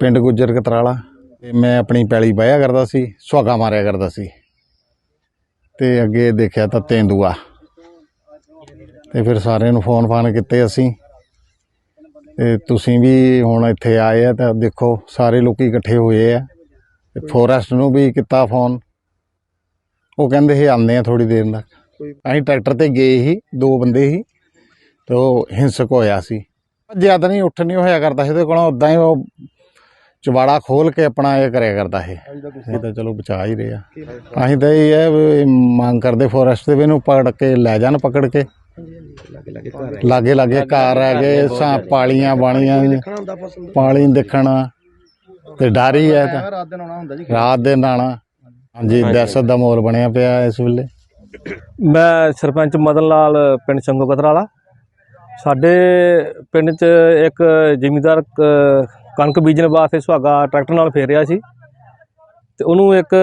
ਪਿੰਡ ਗੁੱਜਰ ਕਤਰਾਲਾ। ਤੇ ਮੈਂ ਆਪਣੀ ਪੈਲੀ ਵਾਹਿਆ ਕਰਦਾ ਸੀ ਸੁਹਾਗਾ ਮਾਰਿਆ ਕਰਦਾ ਸੀ। ਤੇ ਅੱਗੇ ਦੇਖਿਆ ਤਾਂ ਤੇਂਦੂਆ। ਤੇ ਫਿਰ ਸਾਰਿਆਂ ਨੂੰ ਫੋਨ ਫਾਨ ਕੀਤੇ ਅਸੀਂ। ਤੇ ਤੁਸੀਂ ਵੀ ਹੁਣ ਇੱਥੇ ਆਏ ਆ ਤਾਂ ਦੇਖੋ ਸਾਰੇ ਲੋਕੀ ਇਕੱਠੇ ਹੋਏ ਆ। ਤੇ ਫੋਰੈਸਟ ਨੂੰ ਵੀ ਕੀਤਾ ਫੋਨ। ਉਹ ਕਹਿੰਦੇ ਸੀ ਆਉਂਦੇ ਆ ਥੋੜੀ ਦੇਰ ਤੱਕ। ਅਸੀਂ ਟਰੈਕਟਰ ਤੇ ਗਏ ਸੀ ਦੋ ਬੰਦੇ ਸੀ। ਤੇ ਉਹ ਹਿੰਸਕ ਹੋਇਆ ਸੀ। ਜ਼ਿਆਦਾ ਨਹੀਂ ਉੱਠ ਨਹੀਂ ਹੋਇਆ ਕਰਦਾ ਸੀ ਉਹਦੇ ਕੋਲੋਂ ਉਦਾਂ ਹੀ ਉਹ ਚਵਾੜਾ ਖੋਲ ਕੇ ਆਪਣਾ ਇਹ ਕਰਿਆ ਕਰਦਾ ਇਹ। ਇਹ ਤਾਂ ਚਲੋ ਬਚਾ ਹੀ ਰਿਹਾ ਅਸੀਂ ਤਾਂ ਇਹ ਹੈ ਵੀ ਮੰਗ ਕਰਦੇ ਫੋਰੈਸਟ ਦੇ ਵੀ ਇਹਨੂੰ ਪਕੜ ਕੇ ਲੈ ਜਾਣ ਪਕੜ ਕੇ। ਲਾਗੇ ਲਾਗੇ ਘਰ ਹੈਗੇ। ਸਾਂ ਪਾਲੀਆਂ ਬਾਣੀਆਂ ਪਾਲੀ ਦੇਖਣਾ ਤੇ ਡਰ ਹੀ ਹੈ ਤਾਂ। ਰਾਤ ਦਿਨ ਆਉਣਾ ਹੁੰਦਾ ਜੀ। ਰਾਤ ਦੇ ਨਾਣਾ ਹਾਂਜੀ ਦਹਿਸ਼ਤ ਦਾ ਮਾਹੌਲ ਬਣਿਆ ਪਿਆ ਇਸ ਵੇਲੇ। ਮੈਂ ਸਰਪੰਚ ਮਦਨ ਲਾਲ ਪਿੰਡ ਸੰਗੋ ਕਤਰਾਲਾ। ਸਾਡੇ ਪਿੰਡ 'ਚ ਇੱਕ ਜ਼ਿਮੀਂਦਾਰ ਕਣਕ ਬੀਜਣ ਵਾਸਤੇ ਸੁਹਾਗਾ ਟਰੈਕਟਰ ਨਾਲ ਫੇਰ ਰਿਹਾ ਸੀ। ਤੇ ਉਹਨੂੰ ਇੱਕ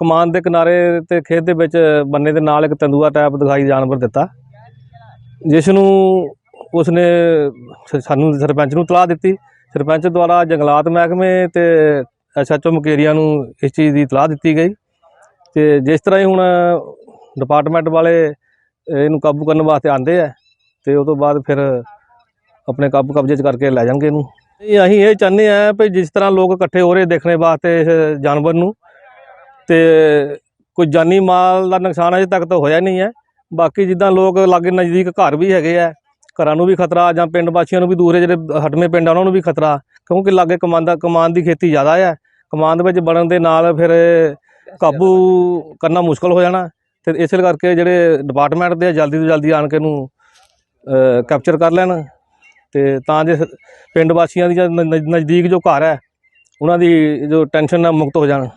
ਕਮਾਨ ਦੇ ਕਿਨਾਰੇ ਤੇ ਖੇਤ ਦੇ ਵਿੱਚ ਬੰਨੇ ਦੇ ਨਾਲ ਇੱਕ ਤੰਦੂਆ ਟਾਈਪ ਦਿਖਾਈ ਜਾਨਵਰ ਦਿੱਤਾ। ਜਿਸ ਨੂੰ ਉਸਨੇ ਸਾਨੂੰ ਸਰਪੰਚ ਨੂੰ ਤਲਾਹ ਦਿੱਤੀ। ਸਰਪੰਚ ਦੁਆਰਾ ਜੰਗਲਾਤ ਮਹਿਕਮੇ ਤੇ ਐਸਐਚਓ ਮੁਕੇਰੀਆਂ ਨੂੰ ਇਸ ਚੀਜ਼ ਦੀ ਤਲਾਹ ਦਿੱਤੀ ਗਈ। ਤੇ ਜਿਸ ਤਰ੍ਹਾਂ ਹੀ ਹੁਣ ਡਿਪਾਰਟਮੈਂਟ ਵਾਲੇ ਇਹਨੂੰ ਕਾਬੂ ਕਰਨ ਵਾਸਤੇ ਆਂਦੇ ਆ, ਤੇ ਉਸ ਤੋਂ ਬਾਅਦ ਫਿਰ ਆਪਣੇ ਕਾਬੂ ਕਬਜ਼ੇ 'ਚ ਕਰਕੇ ਲੈ ਜਾਣਗੇ ਇਹਨੂੰ। ਨਹੀਂ ਅਸੀਂ ਇਹ ਚਾਹੁੰਦੇ ਆ ਵੀ ਜਿਸ ਤਰ੍ਹਾਂ ਲੋਕ ਇਕੱਠੇ ਹੋ ਰਹੇ ਦੇਖਣੇ ਵਾਸਤੇ ਇਸ ਜਾਨਵਰ ਨੂੰ ਤੇ ਕੋਈ ਜਾਨੀ ਮਾਲ ਦਾ ਨੁਕਸਾਨ ਅਜੇ ਤੱਕ ਤਾਂ ਹੋਇਆ ਨਹੀਂ ਹੈ। ਬਾਕੀ ਜਿੱਦਾਂ ਲੋਕ ਲਾਗੇ ਨਜ਼ਦੀਕ ਘਰ ਵੀ ਹੈਗੇ ਆ ਘਰਾਂ ਨੂੰ ਵੀ ਖਤਰਾ ਜਾਂ ਪਿੰਡ ਵਾਸੀਆਂ ਨੂੰ ਵੀ ਦੂਰੇ ਜਿਹੜੇ ਹਟਵੇਂ ਪਿੰਡ ਆ ਉਹਨਾਂ ਨੂੰ ਵੀ ਖਤਰਾ ਕਿਉਂਕਿ ਲਾਗੇ ਕਮਾਨ ਦਾ ਕਮਾਨ ਦੀ ਖੇਤੀ ਜ਼ਿਆਦਾ ਹੈ ਕਮਾਨ ਦੇ ਵਿੱਚ ਬਣਨ ਦੇ ਨਾਲ ਫਿਰ ਕਾਬੂ ਕਰਨਾ ਮੁਸ਼ਕਲ ਹੋ ਜਾਣਾ। ਤੇ ਇਸੇ ਕਰਕੇ ਜਿਹੜੇ ਡਿਪਾਰਟਮੈਂਟ ਦੇ ਆ, ਜਲਦੀ ਤੋਂ ਜਲਦੀ ਆਣ ਕੇ ਇਹਨੂੰ ਕੈਪਚਰ ਕਰ ਲੈਣ। ਤੇ ਤਾਂ ਜੇ ਪਿੰਡ ਵਾਸੀਆਂ ਦੀ ਜਾਂ ਨ- ਨਜ਼ਦੀਕ ਜੋ ਘਰ ਹੈ, ਉਹਨਾਂ ਦੀ ਜੋ ਟੈਨਸ਼ਨ ਨਾਲ ਮੁਕਤ ਹੋ ਜਾਣ।